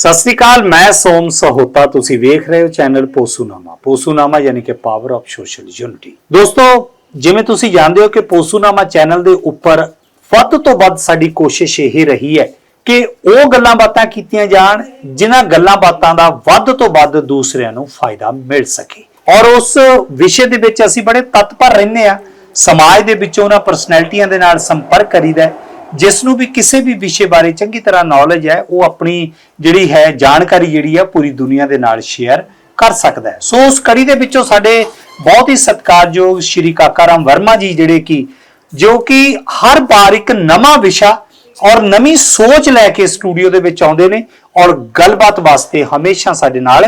ਸਤਿ ਸ੍ਰੀ ਅਕਾਲ, ਮੈਂ ਸੋਮ ਸਹੋਤਾ, ਤੁਸੀਂ ਵੇਖ ਰਹੇ ਹੋ ਚੈਨਲ ਪੋਸੂਨਾਮਾ। ਪੋਸੂਨਾਮਾ ਯਾਨੀ ਕਿ ਪਾਵਰ ਆਫ ਸੋਸ਼ਲ ਯੂਨਿਟੀ ਦੋਸਤੋ, ਜਿਵੇਂ ਤੁਸੀਂ ਜਾਣਦੇ ਹੋ ਕਿ ਪੋਸੂਨਾਮਾ ਚੈਨਲ ਦੇ ਉੱਪਰ ਵੱਧ ਤੋਂ ਵੱਧ ਸਾਡੀ ਕੋਸ਼ਿਸ਼ ਇਹ ਰਹੀ ਹੈ ਕਿ ਉਹ ਗੱਲਾਂ ਬਾਤਾਂ ਕੀਤੀਆਂ ਜਾਣ, ਜਿਨ੍ਹਾਂ ਗੱਲਾਂ ਬਾਤਾਂ ਦਾ ਵੱਧ ਤੋਂ ਵੱਧ ਦੂਸਰਿਆਂ ਨੂੰ ਫਾਇਦਾ ਮਿਲ ਸਕੇ। ਔਰ ਉਸ ਵਿਸ਼ੇ ਦੇ ਵਿੱਚ ਅਸੀਂ ਬੜੇ ਤਤਪਰ ਰਹਿੰਦੇ ਆ ਸਮਾਜ ਦੇ ਵਿੱਚ ਉਹਨਾਂ ਪਰਸਨੈਲਿਟੀਆਂ ਦੇ ਨਾਲ ਸੰਪਰਕ ਕਰੀਦਾ ਹੈ। ਜਿਸ ਨੂੰ ਵੀ ਕਿਸੇ ਵੀ ਵਿਸ਼ੇ ਬਾਰੇ ਚੰਗੀ ਤਰ੍ਹਾਂ ਨੌਲੇਜ ਹੈ, ਉਹ ਆਪਣੀ ਜਿਹੜੀ ਹੈ ਜਾਣਕਾਰੀ ਜਿਹੜੀ ਹੈ ਪੂਰੀ ਦੁਨੀਆ ਦੇ ਨਾਲ ਸ਼ੇਅਰ ਕਰ ਸਕਦਾ ਹੈ। ਸੋ ਉਸ ਕੜੀ ਦੇ ਵਿੱਚੋਂ ਸਾਡੇ ਬਹੁਤ ਹੀ ਸਤਿਕਾਰਯੋਗ ਸ਼੍ਰੀ ਕਾਕਾ ਰਾਮ ਵਰਮਾ ਜੀ ਜਿਹੜੇ ਕਿ, ਜੋ ਕਿ ਹਰ ਵਾਰ ਇੱਕ ਨਵਾਂ ਵਿਸ਼ਾ ਔਰ ਨਵੀਂ ਸੋਚ ਲੈ ਕੇ ਸਟੂਡੀਓ ਦੇ ਵਿੱਚ ਆਉਂਦੇ ਨੇ ਔਰ ਗੱਲਬਾਤ ਵਾਸਤੇ ਹਮੇਸ਼ਾ ਸਾਡੇ ਨਾਲ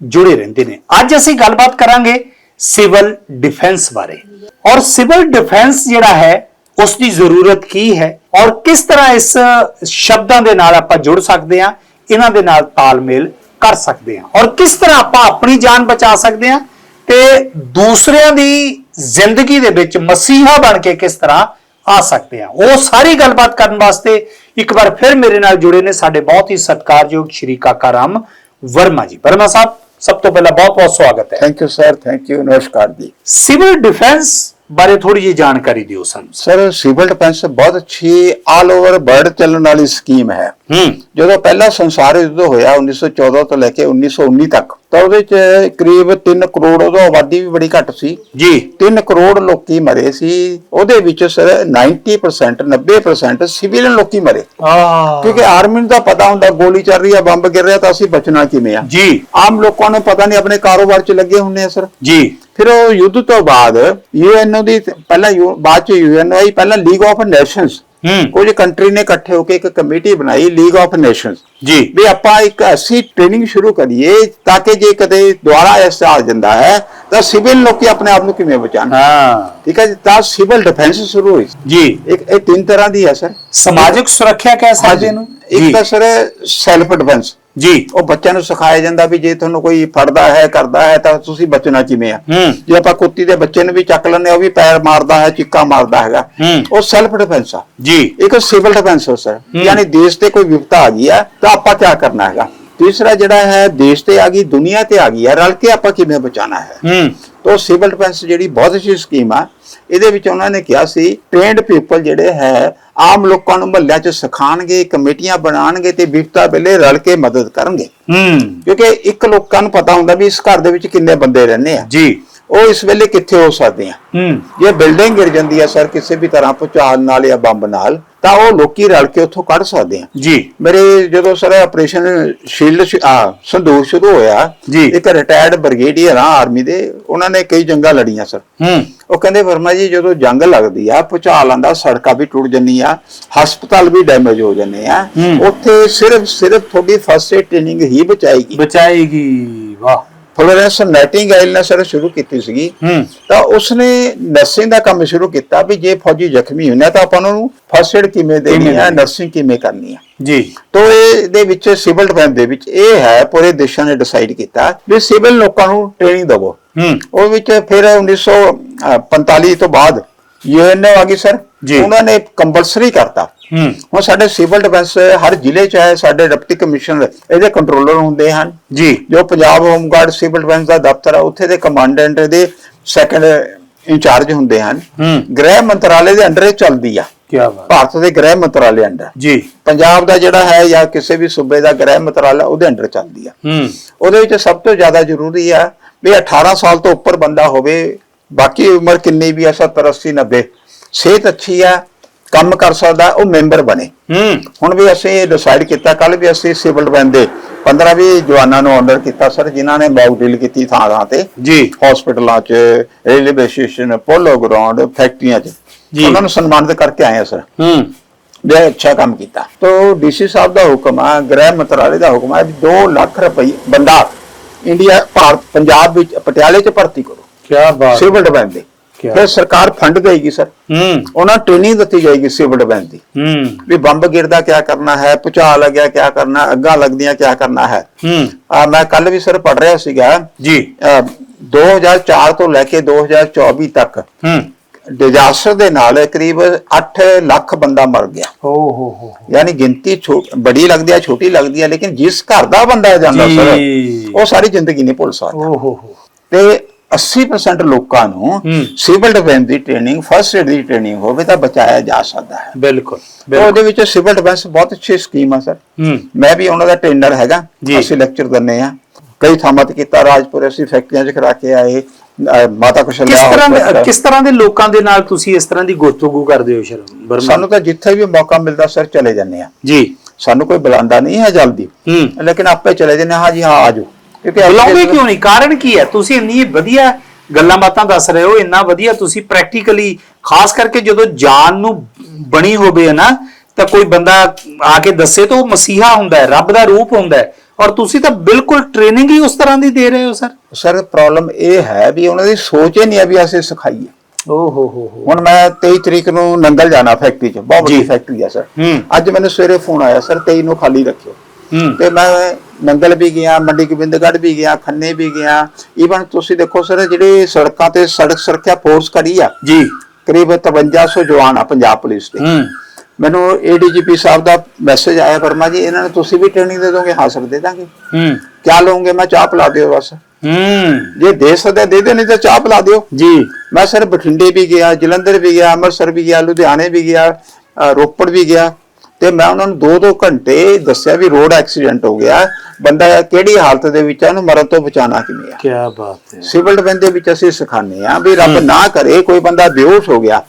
ਜੁੜੇ ਰਹਿੰਦੇ ਨੇ। ਅੱਜ ਅਸੀਂ ਗੱਲਬਾਤ ਕਰਾਂਗੇ ਸਿਵਲ ਡਿਫੈਂਸ ਬਾਰੇ। ਔਰ ਸਿਵਲ ਡਿਫੈਂਸ ਜਿਹੜਾ ਹੈ ਉਸ ਦੀ ਜ਼ਰੂਰਤ ਕੀ ਹੈ ਔਰ ਕਿਸ ਤਰ੍ਹਾਂ ਇਸ ਸ਼ਬਦਾਂ ਦੇ ਨਾਲ ਆਪਾਂ ਜੁੜ ਸਕਦੇ ਹਾਂ ਇਹਨਾਂ ਦੇ ਨਾਲ ਤਾਲਮੇਲ ਕਰ ਸਕਦੇ ਹਾਂ। ਔਰ ਕਿਸ ਤਰ੍ਹਾਂ ਆਪਾਂ ਆਪਣੀ ਜਾਨ ਬਚਾ ਸਕਦੇ ਹਾਂ ਤੇ ਦੂਸਰਿਆਂ ਦੀ ਜ਼ਿੰਦਗੀ ਦੇ ਵਿੱਚ ਮਸੀਹਾ ਬਣ ਕੇ ਕਿਸ ਤਰ੍ਹਾਂ ਆ ਸਕਦੇ ਹਾਂ। ਉਹ ਸਾਰੀ ਗੱਲਬਾਤ ਕਰਨ ਵਾਸਤੇ ਇੱਕ ਵਾਰ ਫਿਰ ਮੇਰੇ ਨਾਲ ਜੁੜੇ ਨੇ ਸਾਡੇ ਬਹੁਤ ਹੀ ਸਤਿਕਾਰਯੋਗ ਸ਼੍ਰੀ ਕਾਕਾ ਰਾਮ ਵਰਮਾ ਜੀ। ਵਰਮਾ ਸਾਹਿਬ ਸਭ ਤੋਂ ਪਹਿਲਾਂ ਬਹੁਤ ਬਹੁਤ ਸਵਾਗਤ ਹੈ। Thank you sir thank you ਨਮਸਕਾਰ ਜੀ। ਸਿਵਲ ਡਿਫੈਂਸ ਬਾਰੇ ਥੋੜੀ ਜਿਹੀ ਜਾਣਕਾਰੀ ਦਿਓ ਸਾਨੂੰ। ਸਰ ਸਿਵਲ ਡਿਫੈਂਸ ਬਹੁਤ ਅੱਛੀ ਆਲ ਓਵਰ ਵਰਲਡ ਚੱਲਣ ਵਾਲੀ ਸਕੀਮ ਹੈ। ਹੂੰ। ਜਦੋਂ ਪਹਿਲਾ ਸੰਸਾਰ ਯੁੱਧ ਹੋਇਆ 1914 ਤੋਂ ਲੈ ਕੇ 1919 ਤੱਕ ਤਾਂ ਉਹਦੇ ਚ ਕਰੀਬ 3 ਕਰੋੜ ਉਦੋਂ ਆਬਾਦੀ ਵੀ ਬੜੀ ਘੱਟ ਸੀ। ਜੀ। 3 ਕਰੋੜ ਲੋਕੀ ਮਰੇ ਸੀ। ਉਹਦੇ ਵਿੱਚ ਸਰ 90% 90% ਸਿਵਿਲੀਅਨ ਲੋਕੀ ਮਰੇ। ਆ ਕਿਉਂਕਿ ਆਰਮੀ ਨੂੰ ਤਾਂ ਪਤਾ ਹੁੰਦਾ ਗੋਲੀ ਚੱਲ ਰਹੀ ਹੈ ਬੰਬ ਗਿਰ ਰਿਹਾ ਤਾਂ ਅਸੀਂ ਬਚਣਾ ਕਿਵੇਂ ਆ। ਜੀ। ਆਮ ਲੋਕਾਂ ਨੂੰ ਪਤਾ ਨਹੀਂ ਆਪਣੇ ਕਾਰੋਬਾਰ 'ਚ ਲੱਗੇ ਹੁੰਦੇ ਆ ਸਰ। ਜੀ। ਫਿਰ ਉਹ ਯੁੱਧ ਤੋਂ ਬਾਅਦ ਯੂਐਨਓ ਦੀ ਪਹਿਲਾਂ ਬਾਅਦ ਚ ਯੂਐਨਓ ਆਈ ਪਹਿਲਾਂ ਲੀਗ ਆਫ ਨੇਸ਼ਨਸ ਹੂੰ ਕੁਝ ਕੰਟਰੀ ਨੇ ਇਕੱਠੇ ਹੋ ਕੇ ਇੱਕ ਕਮੇਟੀ ਬਣਾਈ ਲੀਗ ਆਫ ਨੇਸ਼ਨਸ ਜੀ। ਵੀ ਆਪਾਂ ਇੱਕ ਐਸੀ ਟ੍ਰੇਨਿੰਗ ਸ਼ੁਰੂ ਕਰੀਏ ਤਾਂ ਕਿ ਜੇ ਕਦੇ ਦੁਆਰਾ ਇਸ ਆ ਜਾਂਦਾ ਹੈ ਤਾਂ ਸਿਵਲ ਲੋਕੀ ਆਪਣੇ ਆਪ ਨੂੰ ਕਿਵੇਂ ਬਚਾਣ ਹਾਂ। ਠੀਕ ਹੈ ਜੀ ਤਾਂ ਸਿਵਲ ਡਿਫੈਂਸ ਸ਼ੁਰੂ ਹੋਈ। ਜੀ। ਇੱਕ ਇਹ ਤਿੰਨ ਤਰ੍ਹਾਂ ਦੀ ਹੈ ਸਰ। ਸਮਾਜਿਕ ਸੁਰੱਖਿਆ ਕਹਿ ਸਕਦੇ ਨੂੰ ਇੱਕ ਤਾਂ ਸਰ ਸੈਲਫ ਡਿਫੈਂਸ ਜੀ। ਉਹ ਬੱਚਿਆਂ ਨੂੰ ਸਿਖਾਇਆ ਜਾਂਦਾ ਵੀ ਜੇ ਤੁਹਾਨੂੰ ਕੋਈ ਫੜਦਾ ਹੈ ਕਰਦਾ ਹੈ ਤਾਂ ਤੁਸੀਂ ਬਚਣਾ ਕਿਵੇਂ ਆ? ਜੇ ਆਪਾਂ ਕੁੱਤੀ ਦੇ ਬੱਚੇ ਨੂੰ ਵੀ ਚੱਕ ਲੈਂਦੇ ਉਹ ਵੀ ਪੈਰ ਮਾਰਦਾ ਹੈ ਚਿੱਕਾ ਮਾਰਦਾ ਹੈਗਾ। ਉਹ ਸੈਲਫ ਡਿਫੈਂਸ ਆ। ਜੀ। ਇੱਕ ਸਿਵਲ ਡਿਫੈਂਸ ਹੋ। ਸਰ ਯਾਨੀ ਦੇਸ਼ ਤੇ ਕੋਈ ਵਿਪਤਾ ਆ ਗਈ ਹੈ ਤਾਂ ਆਪਾਂ ਕੀ ਕਰਨਾ ਹੈਗਾ? ਤੀਸਰਾ ਜਿਹੜਾ ਹੈ ਦੇਸ਼ ਤੇ ਆ ਗਈ ਦੁਨੀਆ ਤੇ ਆ ਗਈ ਹੈ ਰਲ ਕੇ ਆਪਾਂ ਕਿਵੇਂ ਬਚਾਣਾ ਹੈ? ਹੂੰ। ਤੋ ਸਿਵਲ ਡਿਫੈਂਸ ਜਿਹੜੀ ਬਹੁਤ ਅੱਛੀ ਸਕੀਮ ਆ ਇਹਦੇ ਵਿੱਚ ਉਹਨਾਂ ਨੇ ਕਿਹਾ ਸੀ ਟ੍ਰੇਨਡ ਪੀਪਲ ਜਿਹੜੇ ਹੈ ਆਮ ਲੋਕਾਂ ਨੂੰ ਮਹੱਲਿਆਂ 'ਚ ਸਿਖਾਣਗੇ ਕਮੇਟੀਆਂ ਬਣਾਉਣਗੇ ਤੇ ਵਿਪਤਾ ਵੇਲੇ ਰਲ ਕੇ ਮਦਦ ਕਰਨਗੇ। ਹੂੰ। ਕਿਉਂਕਿ ਇੱਕ ਲੋਕਾਂ ਨੂੰ ਪਤਾ ਹੁੰਦਾ ਵੀ ਇਸ ਘਰ ਦੇ ਵਿੱਚ ਕਿੰਨੇ ਬੰਦੇ ਰਹਿੰਦੇ ਆ। ਜੀ। ਉਹ ਇਸ ਵੇਲੇ ਕਿੱਥੇ ਹੋ ਸਕਦੇ ਆ। ਹੂੰ। ਜੇ ਬਿਲਡਿੰਗ ਗਿਰ ਜਾਂਦੀ ਹੈ ਸਰ ਕਿਸੇ ਵੀ ਤਰ੍ਹਾਂ ਭੁਚਾਲ ਨਾਲ ਜਾਂ ਬੰਬ ਨਾਲ ਤਾਂ ਉਹ ਲੋਕੀ ਰਲ ਕੇ ਉੱਥੋਂ ਕੱਢ ਸਕਦੇ ਆ। ਜੀ। ਮੇਰੇ ਜਦੋਂ ਸਰ ਆਪਰੇਸ਼ਨ ਸ਼ੀਲਡ ਆ ਸੰਦੂਕ ਸ਼ੁਰੂ ਹੋਇਆ। ਇੱਕ ਰਿਟਾਇਰਡ ਬ੍ਰਿਗੇਡੀਅਰ ਆ ਆਰਮੀ ਦੇ ਉਹਨਾਂ ਨੇ ਕਈ ਜੰਗਾਂ ਲੜੀਆਂ ਸਰ। ਹੂੰ। ਉਹ ਕਹਿੰਦੇ ਵਰਮਾ ਜੀ ਜਦੋਂ ਜੰਗ ਲੱਗਦੀ ਆ ਭੁਚਾਲ ਆਂਦਾ ਸੜਕਾਂ ਵੀ ਟੁੱਟ ਜੰਨੀਆਂ ਹਸਪਤਾਲ ਵੀ ਡੈਮੇਜ ਹੋ ਜਾਂਦੇ ਆ। ਉੱਥੇ ਸਿਰਫ ਸਿਰਫ ਤੁਹਾਡੀ ਫਸਟ ਏਡ ਟ੍ਰੇਨਿੰਗ ਹੀ ਬਚਾਏਗੀ। ਬਚਾਏਗੀ ਵਾਹ। ਫਲੋਰੈਂਸ ਨਾਈਟਿੰਗੇਲ ਨੇ ਸਰ ਸ਼ੁਰੂ ਕੀਤੀ ਸੀਗੀ। ਤਾਂ ਉਸਨੇ ਨਰਸਿੰਗ ਦਾ ਕੰਮ ਸ਼ੁਰੂ ਕੀਤਾ ਵੀ ਜੇ ਫੌਜੀ ਜ਼ਖਮੀ ਹੁੰਦੇ ਤਾਂ ਆਪਾਂ ਉਹਨਾਂ ਨੂੰ ਫਸਟ ਏਡ ਕਿਵੇਂ ਦੇਣੀ ਹੈ? ਨਰਸਿੰਗ ਕਿਵੇਂ ਕਰਨੀ ਹੈ ਜੀ। ਤੋ ਇਹਦੇ ਵਿੱਚ ਸਿਵਲ ਡਿਫੈਂਸ ਦੇ ਵਿੱਚ ਇਹ ਹੈ ਪੂਰੇ ਦੇਸ਼ਾਂ ਨੇ ਡਿਸਾਈਡ ਕੀਤਾ ਵੀ ਸਿਵਲ ਲੋਕਾਂ ਨੂੰ ਟ੍ਰੇਨਿੰਗ ਦੇਵੋ। ਹੂੰ। ਉਹ ਵਿੱਚ ਫਿਰ 1945 ਤੋਂ ਬਾਅਦ ਯੂਐਨਓ ਆ ਗਈ ਸਰ। ਜੀ। ਉਹਨਾਂ ਨੇ ਕੰਪਲਸਰੀ ਕਰਤਾ। ਹੂੰ। ਹੁਣ ਸਾਡੇ ਸਿਵਲ ਡਿਫੈਂਸ ਹਰ ਜ਼ਿਲ੍ਹੇ 'ਚ ਹੈ ਸਾਡੇ ਡਿਪਟੀ ਕਮਿਸ਼ਨਰ ਇਹਦੇ ਕੰਟਰੋਲਰ ਹੁੰਦੇ ਹਨ। ਜੀ। ਜੋ Punjab home guard civil defence ਦਾ ਦਫ਼ਤਰ ਹੈ ਉੱਥੇ ਦੇ ਕਮਾਂਡੈਂਟ ਦੇ ਸੈਕੰਡ ਇੰਚਾਰਜ ਹੁੰਦੇ ਹਨ। ਹੂੰ। ਗ੍ਰਹਿ ਮੰਤਰਾਲੇ ਦੇ ਅੰਡਰ ਇਹ ਚੱਲਦੀ ਆ। ਕੀ ਬਾਤ। ਭਾਰਤ ਦੇ ਗ੍ਰਹਿ ਮੰਤਰਾਲੇ ਅੰਡਰ। ਜੀ। ਪੰਜਾਬ ਦਾ ਜਿਹੜਾ ਹੈ ਜਾਂ ਕਿਸੇ ਵੀ ਸੂਬੇ ਦਾ ਗ੍ਰਹਿ ਮੰਤਰਾਲਾ ਉਹਦੇ ਅੰਡਰ ਚੱਲਦੀ ਆ। ਹੂੰ। ਉਹਦੇ ਵਿੱਚ ਸਭ ਤੋਂ ਜ਼ਿਆਦਾ ਜ਼ਰੂਰੀ ਆ ਵੀ 18 ਸਾਲ ਤੋਂ ਉੱਪਰ ਬੰਦਾ ਹੋਵੇ ਬਾਕੀ ਉਮਰ ਕਿੰਨੀ ਵੀ ਆ 70 80 90 ਸਿਹਤ ਅੱਛੀ ਆ ਕੰਮ ਕਰ ਸਕਦਾ ਉਹ ਮੈਂਬਰ ਬਣੇ। ਹੂੰ। ਹੁਣ ਵੀ ਅਸੀਂ ਡਿਸਾਈਡ ਕੀਤਾ ਕੱਲ ਵੀ ਅਸੀਂ ਸਿਵਲ ਡਿਫੈਂਸ ਦੇ 15 20 ਜਵਾਨਾਂ ਨੂੰ ਆਰਡਰ ਕੀਤਾ ਸਰ ਜਿਨ੍ਹਾਂ ਨੇ ਮੌਕ ਡੀਲ ਕੀਤੀ ਥਾਂ ਥਾਂ ਤੇ। ਜੀ। ਹਸਪੀਟਲਾਂ 'ਚ ਰੇਲਵੇ ਸਟੇਸ਼ਨ ਪੋਲੋ ਗਰਾਊਂਡ ਫੈਕਟਰੀਆਂ 'ਚ ਜੀ। ਉਹਨਾਂ ਨੂੰ ਸਨਮਾਨਿਤ ਕਰਕੇ ਆਏ ਆ ਸਰ। ਹੂੰ। ਬਹੁਤ ਅੱਛਾ ਕੰਮ ਕੀਤਾ। ਤੋ ਡੀਸੀ ਸਾਹਿਬ ਦਾ ਹੁਕਮ ਆ ਗ੍ਰਹਿ ਮੰਤਰਾਲੇ ਦਾ ਹੁਕਮ ਆ ਵੀ 2 ਲੱਖ ਰੁਪਏ ਬੰਦਾ ਇੰਡੀਆ ਭਾਰਤ ਪੰਜਾਬ ਵਿੱਚ ਪਟਿਆਲੇ 'ਚ ਭਰਤੀ ਕਰੋ। ਕੀ ਬਾਤ। ਸਿਵਲ ਡਿਫੈਂਸ ਦੇ? ਫਿਰ ਸਰਕਾਰ ਫੰਡ ਦੇਗੀ ਸਰ। ਹੂੰ। ਉਹਨਾਂ ਟ੍ਰੇਨਿੰਗ ਦਿੱਤੀ ਜਾਏਗੀ ਸਿਵਲ ਡਿਫੈਂਸ ਦੀ। ਹੂੰ। ਵੀ ਬੰਬ ਗਿਰਦਾ ਕਿਆ ਕਰਨਾ ਹੈ ਭੁਚਾਲ ਲੱਗਿਆ ਕਿਆ ਕਰਨਾ ਅੱਗਾਂ ਲੱਗਦੀਆਂ ਕਿਆ ਕਰਨਾ ਹੈ। ਹੂੰ। ਆ ਮੈਂ ਕੱਲ ਵੀ ਸਰ ਪੜ ਰਿਹਾ ਸੀਗਾ। ਜੀ। ਅਹ, 2004 ਤੋਂ ਲੈ ਕੇ 2024 ਤੱਕ ਹੂੰ। ਡਿਜ਼ਾਸਟਰ ਦੇ ਨਾਲ ਕਰੀਬ 8 ਲੱਖ ਬੰਦਾ ਮਰ ਗਿਆ। ਓ ਹੋ ਹੋ। ਯਾਨੀ ਗਿਣਤੀ ਬੜੀ ਲੱਗਦੀ ਹੈ ਛੋਟੀ ਲੱਗਦੀ ਹੈ ਲੇਕਿਨ ਜਿਸ ਘਰ ਦਾ ਬੰਦਾ ਜਾਂਦਾ ਸਰ। ਉਹ ਸਾਰੀ ਜ਼ਿੰਦਗੀ ਨਹੀਂ ਭੁੱਲ ਸਕਦਾ। ਓ ਹੋ ਹੋ। ਤੇ 80% ਲੋਕਾਂ ਨੂੰ। ਸਿਵਲ ਡਿਫੈਂਸ ਦੀ ਟ੍ਰੇਨਿੰਗ ਫਸਟ ਏਡ ਦੀ ਟ੍ਰੇਨਿੰਗ ਹੋਵੇ ਤਾਂ ਬਚਾਇਆ ਜਾ ਸਕਦਾ ਹੈ। ਬਿਲਕੁਲ ਉਹਦੇ ਵਿੱਚ ਸਿਵਲ ਡਿਫੈਂਸ ਬਹੁਤ ਅੱਛੀ ਸਕੀਮ ਆ ਸਰ। ਮੈਂ ਵੀ ਉਹਨਾਂ ਦਾ ਟ੍ਰੇਨਰ ਹੈਗਾ। ਅਸੀਂ ਲੈਕਚਰ ਦਿੰਨੇ ਆ ਕਈ ਥਾਵਾਂ ਤੇ ਕੀਤਾ ਰਾਜਪੁਰ ਅਸੀਂ ਫੈਕਟਰੀਆਂ 'ਚ ਕਰਾ ਕੇ ਆਏ ਮਾਤਾ ਕੁਸ਼ਲਿਆ ਕਿਸ ਤਰ੍ਹਾਂ। ਕਿਸ ਤਰ੍ਹਾਂ ਦੇ ਲੋਕਾਂ ਦੇ ਨਾਲ ਤੁਸੀਂ ਇਸ ਤਰ੍ਹਾਂ ਦੀ ਗੁਫ਼ਤਗੂ ਕਰਦੇ ਹੋ ਸ਼ਰਮ ਬਰਮਾ? ਸਾਨੂੰ ਤਾਂ ਜਿੱਥੇ ਵੀ ਮੌਕਾ ਮਿਲਦਾ ਸਰ ਚਲੇ ਜੰਨੇ ਆ ਜੀ। ਸਾਨੂੰ ਕੋਈ ਬੁਲਾਉਂਦਾ ਨਹੀਂ ਹੈ ਜਲਦੀ। ਲੇਕਿਨ ਆਪੇ ਚਲੇ ਜੰਨੇ ਹਾਂ ਜੀ ਹਾਂ ਆਜੋ ਬੁਲਾਉਂਦੇ ਕਿਉਂ ਨਹੀਂ? ਕਾਰਨ ਕੀ ਹੈ? ਤੁਸੀਂ ਇੰਨੀ ਵਧੀਆ ਗੱਲਾਂ ਬਾਤਾਂ ਦੱਸ ਰਹੇ ਹੋ ਇੰਨਾ ਵਧੀਆ ਤੁਸੀਂ ਪ੍ਰੈਕਟੀਕਲੀ ਖਾਸ ਕਰਕੇ ਜਦੋਂ ਜਾਨ ਨੂੰ ਬਣੀ ਹੋਵੇ ਨਾ ਤਾਂ ਕੋਈ ਬੰਦਾ ਆ ਕੇ ਦੱਸੇ ਤਾਂ ਉਹ ਮਸੀਹਾ ਹੁੰਦਾ ਹੈ ਰੱਬ ਦਾ ਰੂਪ ਹੁੰਦਾ ਹੈ। ਔਰ ਤੁਸੀਂ ਤਾਂ ਬਿਲਕੁਲ ਟ੍ਰੇਨਿੰਗ ਹੀ ਉਸ ਤਰ੍ਹਾਂ ਦੀ ਦੇ ਰਹੇ ਹੋ ਸਰ। ਸਰ ਪ੍ਰੋਬਲਮ ਇਹ ਹੈ ਵੀ ਉਹਨਾਂ ਦੀ ਸੋਚ ਹੀ ਨਹੀਂ ਹੈ ਵੀ ਅਸੀਂ ਸਿਖਾਈਏ। ਓ ਹੋ ਹੋ ਹੋ। ਹੁਣ ਮੈਂ 23 ਤਰੀਕ ਨੂੰ ਨੰਗਲ ਜਾਣਾ ਫੈਕਟਰੀ 'ਚ ਬਹੁਤ ਵੱਡੀ। ਫੈਕਟਰੀ ਆ ਸਰ। ਅੱਜ ਮੈਨੂੰ ਸਵੇਰੇ ਫੋਨ ਆਇਆ ਸਰ 23 ਨੂੰ ਖਾਲੀ ਰੱਖਿਓ। ਤੇ ਮੈਂ ਨੰਗਲ ਵੀ ਗਿਆ ਮੰਡੀ ਗੋਬਿੰਦਗੜ੍ਹ ਵੀ ਗਿਆ ਖੰਨੇ ਵੀ ਗਿਆ। ਈਵਨ ਤੁਸੀਂ ਦੇਖੋ ਸਰ ਜਿਹੜੇ ਸੜਕਾਂ ਤੇ ਸੜਕ ਸੁਰੱਖਿਆ ਫੋਰਸ ਖੜੀ ਆ। ਜੀ। ਕਰੀਬ 5300 ਜਵਾਨ ਆ ਪੰਜਾਬ ਪੁਲਿਸ ਦੇ। ਮੈਨੂੰ ਏਡੀਜੀਪੀ ਸਾਹਿਬ ਦਾ ਮੈਸੇਜ ਆਇਆ ਵਰਮਾ ਜੀ ਇਹਨਾਂ ਨੂੰ ਤੁਸੀਂ ਵੀ ਟ੍ਰੇਨਿੰਗ ਦੇ ਦੋਗੇ ਹਾਂ ਸਰ ਦੇ ਦਾਂਗੇ। ਹੂੰ। ਕਿਆ ਲਓਗੇ? ਮੈਂ ਚਾਹ ਪਿਲਾ ਦਿਓ ਬਸ। ਹੂੰ। ਜੇ ਦੇ ਸਕਦੇ ਦੇ ਦਿਓ ਨਹੀਂ ਤਾਂ ਚਾਹ ਪਿਲਾ ਦਿਓ। ਜੀ। ਮੈਂ ਸਰ ਬਠਿੰਡੇ ਵੀ ਗਿਆ ਜਲੰਧਰ ਵੀ ਗਿਆ ਅੰਮ੍ਰਿਤਸਰ ਵੀ ਗਿਆ ਲੁਧਿਆਣੇ ਵੀ ਗਿਆ ਰੋਪੜ ਵੀ ਗਿਆ। ਤੇ ਮੈਂ ਉਹਨਾਂ ਨੂੰ 2-2 ਘੰਟੇ ਦੱਸਿਆ ਵੀ ਰੋਡ ਐਕਸੀਡੈਂਟ ਹੋ ਗਿਆ। ਬੰਦਾ ਕਿਹੜੀ ਹਾਲਤ ਦੇ ਵਿੱਚ ਉਹਨੂੰ ਮਰਨ ਤੋਂ ਬਚਾਉਣਾ ਕਿਵੇਂ ਆ? ਕੀ ਬਾਤ ਹੈ। ਸਿਵਲ ਡਿਫੈਂਸ ਦੇ ਵਿੱਚ ਅਸੀਂ ਸਿਖਾਉਂਦੇ ਆ ਵੀ ਰੱਬ ਨਾ ਕਰੇ ਕੋਈ ਬੰਦਾ ਬੇਹੋਸ਼ ਹੋ ਗਿਆ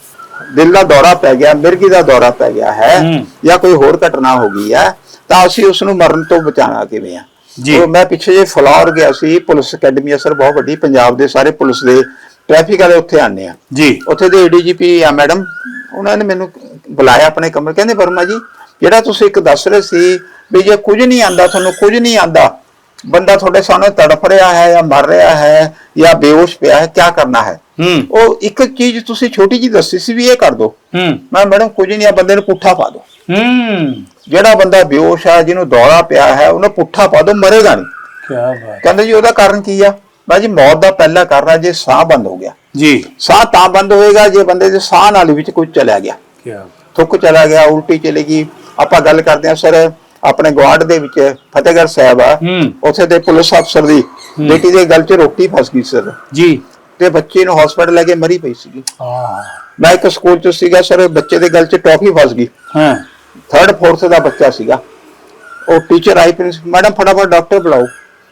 ਦਿਲ ਦਾ ਦੌਰਾ ਪੈ ਗਿਆ ਮਿਰਗੀ ਦਾ ਦੌਰਾ ਪੈ ਗਿਆ ਹੈ। ਜਾਂ ਕੋਈ ਹੋਰ ਘਟਨਾ ਹੋ ਗਈ ਹੈ ਤਾਂ ਅਸੀਂ ਉਸ ਨੂੰ ਮਰਨ ਤੋਂ ਬਚਾਉਣਾ ਕਿਵੇਂ ਆ? ਜੀ। ਉਹ ਮੈਂ ਪਿੱਛੇ ਜੇ ਫਲੋਰ ਗਿਆ ਸੀ ਪੁਲਿਸ ਅਕੈਡਮੀ ਅਸਰ ਬਹੁਤ ਵੱਡੀ ਪੰਜਾਬ ਦੇ ਸਾਰੇ ਪੁਲਿਸ ਦੇ ਟ੍ਰੈਫਿਕ ਵਾਲੇ ਉੱਥੇ ਆਉਂਦੇ ਆ। ਜੀ। ਉੱਥੇ ਦੇ ਏਡੀਜੀਪੀ ਆ ਮੈਡਮ ਉਹਨਾਂ ਨੇ ਮੈਨੂੰ ਬੁਲਾਇਆ ਆਪਣੇ ਕਮਰੇ ਕਹਿੰਦੇ ਵਰਮਾ ਜੀ ਜਿਹੜਾ ਤੁਸੀਂ ਇੱਕ ਦੱਸ ਰਹੇ ਸੀ ਵੀ ਜੇ ਕੁਝ ਨਹੀਂ ਆਂਦਾ ਤੁਹਾਨੂੰ ਕੁਝ ਨਹੀਂ ਆਂਦਾ ਬੰਦਾ ਤੁਹਾਡੇ ਸਾਹਮਣੇ ਤੜਫ ਰਿਹਾ ਹੈ ਜਾਂ ਮਰ ਰਿਹਾ ਹੈ ਜਾਂ ਬੇਹੋਸ਼ ਪਿਆ ਹੈ ਕੀ ਕਰਨਾ ਹੈ? ਉਹ ਇੱਕ ਚੀਜ਼ ਤੁਸੀਂ ਛੋਟੀ ਜੀ ਦੱਸੀ ਸੀ ਵੀ ਇਹ ਕਰ ਹੂੰ। ਮੈਂ ਮੈਡਮ ਕੁਝ ਨਹੀਂ ਆ ਬੰਦੇ ਨੂੰ ਪੁੱਠਾ ਪਾ ਹੂੰ। ਜਿਹੜਾ ਬੰਦਾ ਬੇਹੋਸ਼ ਹੈ ਜਿਹਨੂੰ ਦੌਰਾ ਪਿਆ ਹੈ ਉਹਨੂੰ ਪੁੱਠਾ ਪਾ ਦਿਓ ਮਰੇਗਾ ਨਹੀਂ। ਕੀ ਬਾਤ। ਕਹਿੰਦੇ ਜੀ ਉਹਦਾ ਕਾਰਨ ਕੀ ਆ? ਬਾਜੀ ਮੌਤ ਦਾ ਪਹਿਲਾ ਕਾਰਨ ਹੈ ਜੇ ਸਾਹ ਬੰਦ ਹੋ ਗਿਆ। ਜੀ। ਸਾਹ ਤਾਂ ਬੰਦ ਹੋਏਗਾ ਜੇ ਬੰਦੇ ਦੇ ਸਾਹ ਨਾਲੀ ਵਿੱਚ ਕੁਝ ਚਲਾ ਗਿਆ। ਕੀ ਥੁੱਕ ਚਲਾ ਗਿਆ ਉਲਟੀ ਚਲੇਗੀ ਆਪਾਂ ਗੱਲ ਕਰਦੇ ਹਾਂ ਸਰ ਆਪਣੇ ਗਵਾਂਢ ਦੇ ਵਿੱਚ ਫਤਿਹਗੜ੍ਹ ਸਾਹਿਬ ਆ। ਉੱਥੇ ਦੇ ਪੁਲਿਸ ਅਫਸਰ ਦੀ ਬੇਟੀ ਦੇ ਗਲ 'ਚ ਰੋਟੀ ਫਸ ਗਈ ਸਰ। ਜੀ। ਤੇ ਬੱਚੇ ਨੂੰ ਹਸਪੀਟਲ ਲੈ ਕੇ ਮਰੀ ਪਈ ਸੀਗੀ। ਹਾਂ। ਮੈਂ ਇੱਕ ਸਕੂਲ 'ਚ ਸੀਗਾ ਸਰ ਬੱਚੇ ਦੇ ਗਲ 'ਚ ਟੌਫੀ ਫਸ ਗਈ। ਹਾਂ। ਥਰਡ ਫੋਰਥ ਦਾ ਬੱਚਾ ਸੀਗਾ। ਉਹ ਟੀਚਰ ਆਈ ਪ੍ਰਿੰਸ ਮੈਡਮ ਫਟਾਫਟ ਡਾਕਟਰ ਬੁਲਾਓ।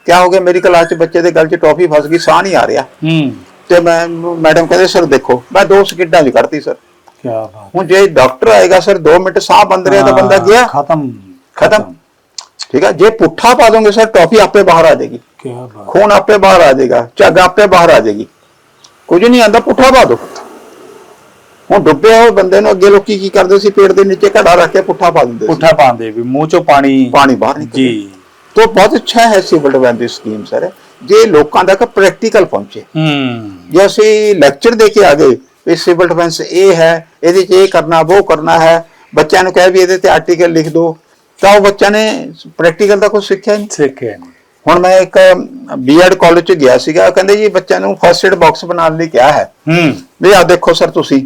ਕਿਆ ਹੋ ਗਿਆ? ਮੇਰੀ ਕਲਾਸ 'ਚ ਬੱਚੇ ਦੇ ਗਲ 'ਚ ਟੌਫੀ ਫਸ ਗਈ ਸਾਹ ਨਹੀਂ ਆ ਰਿਹਾ। ਹੂੰ। ਤੇ ਮੈਂ ਮੈਡਮ ਕਹਿੰਦੇ ਸਰ ਦੇਖੋ। ਮੈਂ ਦੋ ਸਕਿੰਟਾਂ 'ਚ ਕੱਢਤੀ ਸਰ। ਕੀ ਬਾਤ ਹੁਣ ਜੇ ਡਾਕਟਰ ਆਏਗਾ ਸਰ 2 ਮਿੰਟ ਸਾਹ ਬੰਦ ਰਿਹਾ ਤਾਂ ਬੰਦਾ ਗਿਆ ਖਤਮ ਖਤਮ ਠੀਕ ਹੈ ਜੇ ਪੁੱਠਾ ਪਾ ਦੋਗੇ ਸਰ ਟੌਫੀ ਆਪੇ ਬਾਹਰ ਆ ਜਾਏਗੀ ਕੀ ਬਾਤ ਖੂਨ ਆਪੇ ਬਾਹਰ ਆ ਜਾਏਗਾ ਝੱਗ ਆਪੇ ਬਾਹਰ ਆ ਜਾਏਗੀ ਕੁਝ ਨਹੀਂ ਆਂਦਾ ਪੁੱਠਾ ਪਾ ਦੋ ਹੁਣ ਡੁੱਬੇ ਹੋਏ ਬੰਦੇ ਨੂੰ ਅੱਗੇ ਲੋਕੀ ਕੀ ਕਰਦੇ ਸੀ ਪੇਟ ਦੇ ਨੀਚੇ ਘੜਾ ਰੱਖ ਕੇ ਪੁੱਠਾ ਪਾ ਦਿੰਦੇ ਸੀ ਪੁੱਠਾ ਪਾਉਂਦੇ ਵੀ ਮੂੰਹ ਚੋਂ ਪਾਣੀ ਪਾਣੀ ਬਾਹਰ ਨਿਕਲ ਜੀ तो बहुत अच्छा है सिविल डिफेंस ਦੀ ਸਕੀਮ ਸਰ ਜੇ ਲੋਕਾਂ ਤੱਕ ਪ੍ਰੈਕਟੀਕਲ ਪਹੁੰਚੇ ਹੂੰ ਜੇ ਅਸੀਂ ਲੈਕਚਰ ਦੇ ਕੇ ਆ ਗਏ ਵੀ ਸਿਵਲ ਡਿਫੈਂਸ ਇਹ ਹੈ ਇਹਦੇ 'ਚ ਇਹ ਕਰਨਾ ਉਹ ਕਰਨਾ ਹੈ। ਬੱਚਿਆਂ ਨੂੰ ਕਹੇ ਵੀ ਇਹਦੇ ਤੇ ਆਰਟੀਕਲ ਲਿਖ ਦਿਓ ਤਾਂ ਉਹ ਬੱਚਾ ਨੇ ਪ੍ਰੈਕਟੀਕਲ ਦਾ ਕੁਝ ਸਿੱਖਿਆ ਨਹੀਂ। ਸਿੱਖਿਆ ਨਹੀਂ। ਹੁਣ ਮੈਂ ਇੱਕ ਬੀਐਡ ਕਾਲਜ ਚ ਗਿਆ ਸੀਗਾ ਕਹਿੰਦੇ ਜੀ ਬੱਚਿਆਂ ਨੂੰ ਫਸਟ ਏਡ ਬਾਕਸ ਬਣਾਉਣ ਲਈ ਕਿਹਾ ਹੈ। ਹੂੰ। ਵੀ ਆ ਦੇਖੋ ਸਰ ਤੁਸੀਂ।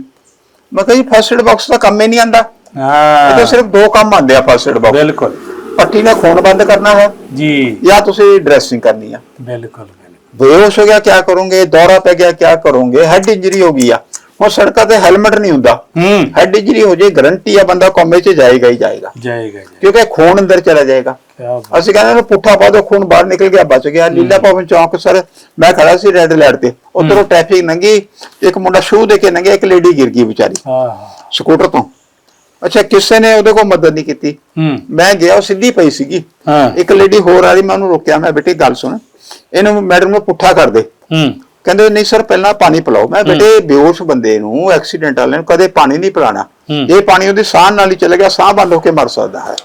ਮੈਂ ਕਿਹਾ ਜੀ ਫਸਟ ਏਡ ਬਾਕਸ ਦਾ ਕੰਮ ਹੀ ਨਹੀਂ ਆਂਦਾ ਇਹ ਹਾਂ। ਤਾਂ ਸਿਰਫ ਦੋ ਕੰਮ ਆਉਂਦੇ ਆ ਫਸਟ ਏਡ ਬਾਕਸ ਬਿਲਕੁਲ। ਪੱਟੀ ਨਾਲ ਖੂਨ ਬੰਦ ਕਰਨਾ ਹੈ ਜੀ। ਜਾਂ ਤੁਸੀਂ ਡਰੈਸਿੰਗ ਕਰਨੀ ਆ। ਬਿਲਕੁਲ ਬਿਲਕੁਲ। ਬੇਹੋਸ਼ ਹੋ ਗਿਆ ਕੀ ਕਰੋਗੇ? ਦੌਰਾ ਪੈ ਗਿਆ ਕੀ ਕਰੋਗੇ? ਹੈਡ ਇੰਜਰੀ ਹੋ ਗਈ ਆ। ਹੁਣ ਸੜਕਾਂ ਤੇ ਹੈਲਮਟ ਨਹੀਂ ਹੁੰਦਾ। ਹੂੰ। ਹੈਡ ਇੰਜਰੀ ਹੋ ਜੇ ਗਰੰਟੀ ਆ ਬੰਦਾ ਕੋਮੇ 'ਚ ਜਾਏਗਾ ਹੀ ਜਾਏਗਾ। ਜਾਏਗਾ ਜੀ। ਕਿਉਂਕਿ ਖੂਨ ਅੰਦਰ ਚਲਾ ਜਾਏਗਾ। ਬਾਤ। ਅਸੀਂ ਕਹਿੰਦੇ ਨੇ ਪੁੱਠਾ ਪਾ ਦੋ ਖੂਨ ਬਾਹਰ ਨਿਕਲ ਗਿਆ ਬਚ ਗਿਆ। ਲੀਲਾ ਭਵਨ ਚੌਂਕ ਸਰ ਮੈਂ ਖੜਾ ਸੀ ਰੈੱਡ ਲਾਈਟ ਤੇ। ਉਧਰੋਂ ਟ੍ਰੈਫਿਕ ਲੰਗੀ ਇੱਕ ਮੁੰਡਾ ਸ਼ੂ ਦੇ ਕੇ ਲੰਘਿਆ ਇੱਕ ਲੇਡੀ ਗਿਰ ਗਈ ਵਿਚਾਰੀ। ਹਾਂ ਹਾਂ। ਸਕੂਟਰ ਤੋਂ। ਅੱਛਾ ਕਿਸੇ ਨੇ ਉਹਦੇ ਕੋਲ ਮਦਦ ਨਹੀਂ ਕੀਤੀ। ਹੂੰ। ਮੈਂ ਗਿਆ ਉਹ ਸਿੱਧੀ ਪਈ ਸੀਗੀ। ਹਾਂ। ਇੱਕ ਲੇਡੀ ਹੋਰ ਆ ਰਹੀ ਮੈਂ ਉਹਨੂੰ ਰੋਕਿਆ ਮੈਂ ਬੇਟੇ ਗੱਲ ਸੁਣ। ਇਹਨੂੰ ਮੈਡਮ ਨੂੰ ਪੁੱਠਾ ਕਰ ਦੇ। ਹੂੰ। ਕਹਿੰਦੇ ਨਹੀਂ ਸਰ ਪਹਿਲਾਂ ਪਾਣੀ ਪਿਲਾਓ। ਮੈਂ ਬੇਟੇ ਬੇਹੋਸ਼ ਬੰਦੇ ਨੂੰ ਐਕਸੀਡੈਂਟ ਵਾਲੇ ਨੂੰ ਕਦੇ ਪਾਣੀ ਨਹੀਂ ਪਿਲਾਣਾ। ਇਹ ਪਾਣੀ ਉਹਦੀ ਸਾਹ ਨਾਲ ਹੀ ਚਲੇ ਗਿਆ ਸਾਹ ਬੰਦ ਹੋ ਕੇ ਮਰ ਸਕਦਾ ਹੈ।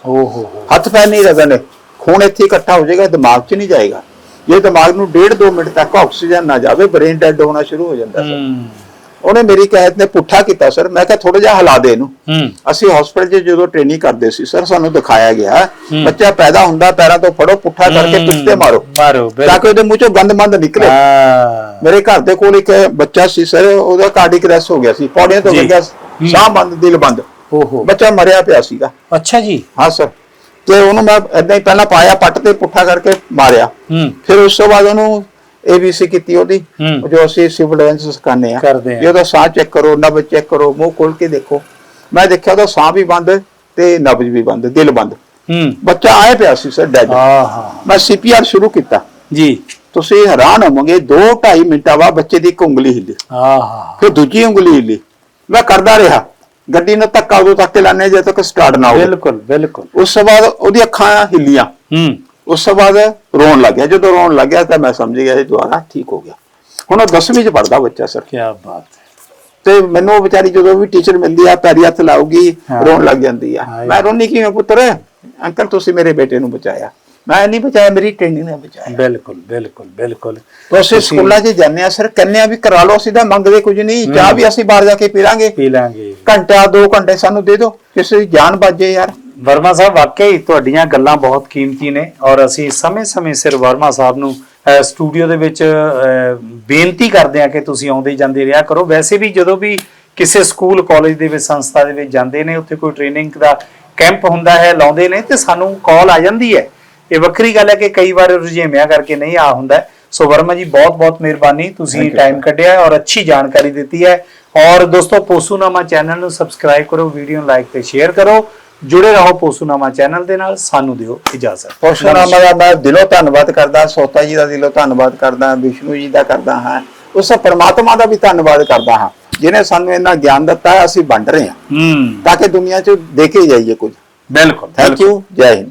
ਹੱਥ ਪੈਰ ਨਹੀਂ ਰਗਣੇ ਖੂਨ ਇੱਥੇ ਇਕੱਠਾ ਹੋ ਜਾਏਗਾ ਦਿਮਾਗ 'ਚ ਨਹੀਂ ਜਾਏਗਾ। ਜੇ ਦਿਮਾਗ ਨੂੰ ਡੇਢ 2 ਮਿੰਟ ਤੱਕ ਆਕਸੀਜਨ ਨਾ ਜਾਵੇ ਬ੍ਰੇਨ ਡੈਡ ਹੋਣਾ ਸ਼ੁਰੂ ਹੋ ਜਾਂਦਾ ਹੂੰ। ਉਹਨੇ ਮੇਰੀ ਕਹਿਤ ਨੇ ਪੁੱਠਾ ਕੀਤਾ ਸਰ ਮੈਂ ਕਿਹਾ ਥੋੜਾ ਜਿਹਾ ਹਿਲਾ ਦੇ ਇਹਨੂੰ। ਅਸੀਂ ਹਸਪੀਟਲ 'ਚ ਜਦੋਂ ਟ੍ਰੇਨਿੰਗ ਕਰਦੇ ਸੀ ਸਰ ਸਾਨੂੰ ਦਿਖਾਇਆ ਗਿਆ। ਬੱਚਾ ਪੈਦਾ ਹੁੰਦਾ ਪੈਰਾਂ ਤੋਂ ਫੜੋ ਪੁੱਠਾ ਕਰਕੇ ਪਿੱਛੇ ਮਾਰੋ। ਮਾਰੋ ਤਾਂ ਕਿ ਉਹਦੇ ਮੂੰਹ ਚੋਂ ਗੰਦ ਮੰਦ ਨਿਕਲੇ। ਮੇਰੇ ਘਰ ਦੇ ਕੋਲ ਇੱਕ ਬੱਚਾ ਸੀ ਸਰ ਉਹਦਾ ਕਾਰਡਿਕ ਅਰੈਸਟ ਹੋ ਗਿਆ ਸੀ। ਪੌੜੀਆਂ ਤੋਂ। ਗਿਰ ਗਿਆ। ਸਾਹ ਬੰਦ ਦਿਲ ਬੰਦ। ਓਹੋ। ਬੱਚਾ ਮਰਿਆ ਪਿਆ ਸੀਗਾ। ਅੱਛਾ ਜੀ। ਹਾਂ ਸਰ ਤੇ ਉਹਨੂੰ ਮੈਂ ਏਦਾਂ ਹੀ ਪਹਿਲਾਂ ਪਾਇਆ ਪੱਟ ਤੇ ਪੁੱਠਾ ਕਰਕੇ ਮਾਰਿਆ। ਫਿਰ ਉਸ ਤੋਂ ਬਾਅਦ ਉਹਨੂੰ ਏਬੀਸੀ ਕੀਤੀ ਉਹਦੀ ਹੂੰ। ਜੋ ਅਸੀਂ ਸਿਵਲ ਡਿਫੈਂਸ ਸਿਖਾਉਂਦੇ ਆ ਕਰਦੇ ਆ। ਉਹਦਾ ਸਾਹ ਚੈੱਕ ਕਰੋ ਨਬਜ਼ ਚੈੱਕ ਕਰੋ ਮੂੰਹ ਖੋਲ ਕੇ ਦੇਖੋ। ਮੈਂ ਦੇਖਿਆ ਉਹਦਾ ਸਾਹ ਵੀ ਬੰਦ ਤੇ ਨਬਜ਼ ਵੀ ਬੰਦ ਦਿਲ ਬੰਦ। ਹੂੰ। ਬੱਚਾ ਆਏ ਪਿਆ ਸੀ ਸਰ ਡੈਡ ਹਾਂ ਹਾਂ ਮੈਂ ਸੀਪੀਆਰ ਸ਼ੁਰੂ ਕੀਤਾ। ਜੀ। ਤੁਸੀਂ ਹੈਰਾਨ ਹੋਵੋਗੇ 2.5 ਮਿੰਟਾਂ ਬਾਅਦ ਬੱਚੇ ਦੀ ਇੱਕ ਉਂਗਲੀ ਹਿੱਲੀ। ਹਾਂ ਹਾਂ ਫਿਰ ਦੂਜੀ ਉਂਗਲੀ ਹਿੱਲੀ। ਮੈਂ ਕਰਦਾ ਰਿਹਾ। ਗੱਡੀ ਨੂੰ ਧੱਕਾ ਉਦੋਂ ਤੱਕ ਲਾਣੇ ਜਦ ਤੱਕ ਸਟਾਰਟ ਨਾ ਹੋਵੇ। ਬਿਲਕੁਲ ਬਿਲਕੁਲ। ਉਸ ਤੋਂ ਬਾਅਦ ਉਹਦੀ ਅੱਖਾਂ ਹਿੱਲੀਆਂ। ਹੂੰ। ਉਸ ਤੋਂ ਬਾਅਦ ਰੋਣ ਲੱਗ ਗਿਆ। ਜਦੋਂ ਰੋਣ ਲੱਗ ਗਿਆ ਤਾਂ ਮੈਂ ਸਮਝ ਗਿਆ ਇਹ ਦੁਆਰਾ ਠੀਕ ਹੋ ਗਿਆ। ਹੁਣ ਉਹ 10ਵੀਂ ਚ ਪੜਦਾ ਬੱਚਾ ਸਰ। ਕੀ ਬਾਤ ਹੈ। ਤੇ ਮੈਨੂੰ ਉਹ ਵਿਚਾਰੀ ਜਦੋਂ ਵੀ ਟੀਚਰ ਮਿਲਦੀ ਆ ਪੈਰੀ ਹੱਥ ਲਾਉਗੀ। ਰੋਣ ਲੱਗ ਜਾਂਦੀ ਆ। ਮੈਂ ਰੋਣੀ ਕਿਵੇਂ ਪੁੱਤਰ? ਅੰਕਲ ਤੁਸੀਂ ਮੇਰੇ ਬੇਟੇ ਨੂੰ ਬਚਾਇਆ। ਮੈਂ ਨਹੀਂ ਬਚਾਇਆ ਮੇਰੀ ਟ੍ਰੇਨਿੰਗ ਨੇ ਬਚਾਇਆ। ਬਿਲਕੁਲ ਬਿਲਕੁਲ ਬਿਲਕੁਲ। ਤੁਸੀਂ- ਸਕੂਲਾਂ 'ਚ ਜਾਂਦੇ ਆ ਸਰ ਕੰਨਿਆ ਵੀ ਕਰਾ ਲਓ ਅਸੀਂ ਤਾਂ ਮੰਗਦੇ ਕੁਝ ਨਹੀਂ। ਚਾਹ ਵੀ ਅਸੀਂ ਬਾਹਰ ਜਾ ਕੇ ਪੀ ਲਾਂਗੇ। ਪੀ ਲਾਂਗੇ। ਘੰਟਾ 2 ਘੰਟੇ ਸਾਨੂੰ ਦੇ ਦਿਓ। ਕਿਸੇ ਦੀ ਜਾਨ ਬਾਜੇ ਯਾਰ। ਵਰਮਾ ਸਾਹਿਬ ਵਾਕਈ ਤੁਹਾਡੀਆਂ ਗੱਲਾਂ ਬਹੁਤ ਕੀਮਤੀ ਨੇ ਔਰ ਅਸੀਂ ਸਮੇਂ-ਸਮੇਂ ਸਿਰ ਵਰਮਾ ਸਾਹਿਬ ਨੂੰ ਸਟੂਡੀਓ ਦੇ ਵਿੱਚ ਬੇਨਤੀ ਕਰਦੇ ਹਾਂ ਕਿ ਤੁਸੀਂ ਆਉਂਦੇ ਜਾਂਦੇ ਰਿਹਾ ਕਰੋ। ਵੈਸੇ ਵੀ ਜਦੋਂ ਵੀ ਕਿਸੇ ਸਕੂਲ ਕਾਲਜ ਦੇ ਵਿੱਚ ਸੰਸਥਾ ਦੇ ਵਿੱਚ ਜਾਂਦੇ ਨੇ ਉੱਥੇ ਕੋਈ ਟ੍ਰੇਨਿੰਗ ਦਾ ਕੈਂਪ ਹੁੰਦਾ ਹੈ ਲਾਉਂਦੇ ਨੇ ਤੇ ਸਾਨੂੰ ਕਾਲ ਆ ਜਾਂਦੀ ਹੈ। ਇਹ ਵੱਖਰੀ ਗੱਲ ਹੈ ਕਿ ਕਈ ਵਾਰ ਰੁਝੇਵਿਆਂ ਕਰਕੇ ਨਹੀਂ ਆ ਹੁੰਦਾ। ਸੋ ਵਰਮਾ ਜੀ ਬਹੁਤ ਬਹੁਤ ਮਿਹਰਬਾਨੀ। ਤੁਸੀਂ ਟਾਈਮ. ਕੱਢਿਆ ਔਰ ਅੱਛੀ ਜਾਣਕਾਰੀ ਦਿੱਤੀ ਹੈ। ਔਰ ਦੋਸਤੋ ਪੋਸੂਨਾਮਾ ਚੈਨਲ ਨੂੰ ਸਬਸਕ੍ਰਾਈਬ ਕਰੋ ਵੀਡੀਓ ਨੂੰ ਲਾਈਕ ਤੇ ਸ਼ੇਅਰ ਕਰੋ। ਜੁੜੇ ਰਹੋ ਪੋਸੂਨਾਮਾ ਚੈਨਲ ਦੇ ਨਾਲ ਸਾਨੂੰ ਦਿਓ ਇਜਾਜ਼ਤ। ਪਰਸ਼ੁਰਾਮਾ ਦਾ ਮੈਂ ਦਿਲੋਂ ਧੰਨਵਾਦ ਕਰਦਾ ਸੋਤਾ ਜੀ ਦਾ ਦਿਲੋਂ ਧੰਨਵਾਦ ਕਰਦਾ ਵਿਸ਼ਨੂੰ ਜੀ ਦਾ ਕਰਦਾ ਹਾਂ ਉਸ ਪਰਮਾਤਮਾ ਦਾ ਵੀ ਧੰਨਵਾਦ ਕਰਦਾ ਹਾਂ ਜਿਨੇ ਸਾਨੂੰ ਇੰਨਾ ਗਿਆਨ ਦਿੱਤਾ ਹੈ ਅਸੀਂ ਵੰਡ ਰਹੇ ਹਾਂ। ਹੂੰ। ਤਾਂ ਕਿ ਦੁਨੀਆ 'ਚ ਦੇਖੇ ਜਾਈਏ ਕੁਝ। ਬਿਲਕੁਲ ਥੈਂਕ ਯੂ ਜੈ ਹਿੰਦ।